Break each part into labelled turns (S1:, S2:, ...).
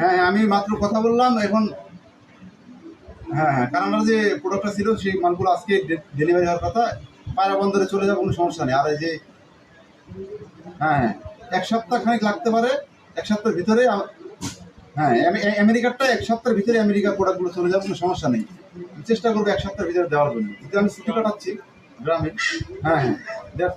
S1: হ্যাঁ আমি মাত্র কথা বললাম, এখন হ্যাঁ হ্যাঁ কানাডার যে প্রোডাক্টটা ছিল, সেই মালগুলো আজকে ডেলিভারি হওয়ার কথা, পায়রা বন্দরে চলে যাওয়ার কোনো সমস্যা নেই। আর এই যে হ্যাঁ, হ্যাঁ এক সপ্তাহ খানিক লাগতে পারে, এক সপ্তাহের ভিতরে হ্যাঁ আমেরিকারটা এক সপ্তাহের ভিতরে আমেরিকার প্রোডাক্টগুলো চলে যাওয়ার কোনো সমস্যা নেই। চেষ্টা করব এক সপ্তাহের ভিতরে দেওয়ার জন্য। কিন্তু আমি ছুটি কাটাচ্ছি, গ্রামে। হ্যাঁ হ্যাঁ।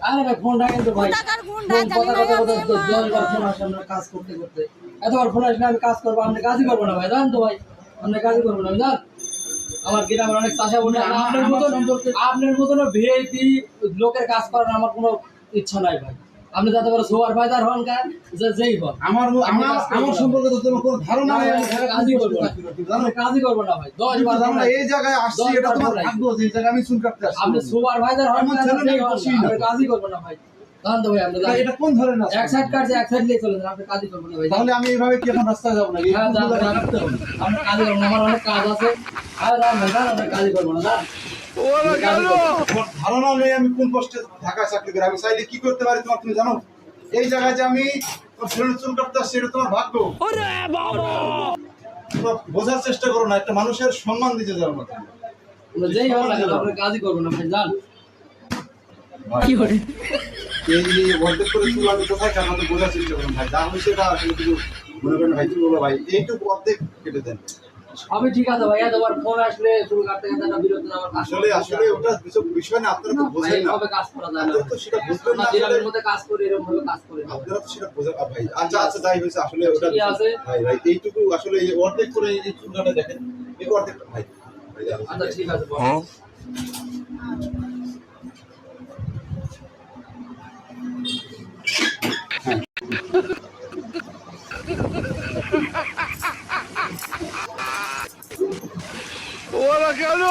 S2: আরে ভাই ফোন রাখেন তো ভাই।
S3: ফোন
S2: আসে আমরা কাজ করতে করতে। এতবার ফোন আসলে আমি কাজ করব আপনি কাজই করব না ভাই জান তো ভাই। আপনি কাজই করব না জান। আমার গ্রামের অনেক চাষা আপনার মতন আপনার মতন ভিআইপি লোকের কাজ করার আমার কোনো ইচ্ছা নাই ভাই। আপনি যাতে পারে সুপারভাইজার হন কা যে যেই হন।
S1: আমার আমার আমার সম্পর্কে তো তোমার কোনো ধারণা নেই আমি
S2: আমি কাজই করব না।
S1: জানো
S2: কাজই করব না ভাই দশ বার
S1: জানো
S2: ফোন
S1: না,
S2: আসে।
S1: এই জায়গায় আসছি এটা তোমার ভাগ্য যে এই জায়গায় আমি চুল কাটতে আসছি।
S2: আপনি সুপারভাইজার হন যেই হন,
S1: না।
S2: আপনি কাজই করব না ভাই। জান তো ভাই আপনি
S1: এটা- কোন ধরনের নাচ?
S2: এক সাইড কাটছে এক সাইড নিয়ে চলে যান আপনি কাজই করবেন না ভাই।
S1: তাহলে আমি এইভাবে কি এখন রাস্তায় যাব নাকি?
S2: হ্যাঁ।
S1: কাটতে হবে।
S2: আমরা কাজই করব না আমার অনেক কাজ আছে। আর যান ভাই কাজই করব না
S1: ধারণা নেই আমি কোন পোস্টে ঢাকায় চাকরি করি। আমি চাইলে কি করতে পারি তোমার তুমি জানো? এই জায়গায় যে আমি চুল কাটতে আসছি তোমার ভাগ্য। তোমরা বোঝার চেষ্টা করো না একটা মানুষের সম্মান দিতে যাওয়ার মতো
S2: যেই হোক না কেন কাজই করব না ভাই যান
S1: এই যে অর্ধেক করে চুল আমি কোথায় কাটাতে বোঝার চেষ্টা করুন ভাই যা হয়েছে আসলে কিছু মনে করেন ভাই কি বলব ভাই? এইটুকু অর্ধেক কেটে দেন।
S2: সবই ঠিক আছে ভাইয়া তোমার ফোন আসলে চুল কাটতে কাটতে একটা বিরত কাজ
S1: আসলে আসলে ওটা কিছু বিষয় না আপনারা তো বোঝেন না।
S2: এইভাবে কাজ করা যায় না।
S1: তো সেটা বুঝবেন না
S2: আমরা জেলার মধ্যে কাজ করে এরকম ভাবে কাজ করে না।
S1: আপনারা তো সেটা বোঝা ভাই। আচ্ছা আচ্ছা যাই হয়েছে আসলে ওটা
S2: ঠিকই আছে।
S1: ভাই ভাই এইটুকু আসলে এই অর্ধেক করে এই যে চুলটা দেখেন। এই অর্ধেকটা ভাই। হয়েছে।
S2: আচ্ছা ঠিক আছে বল।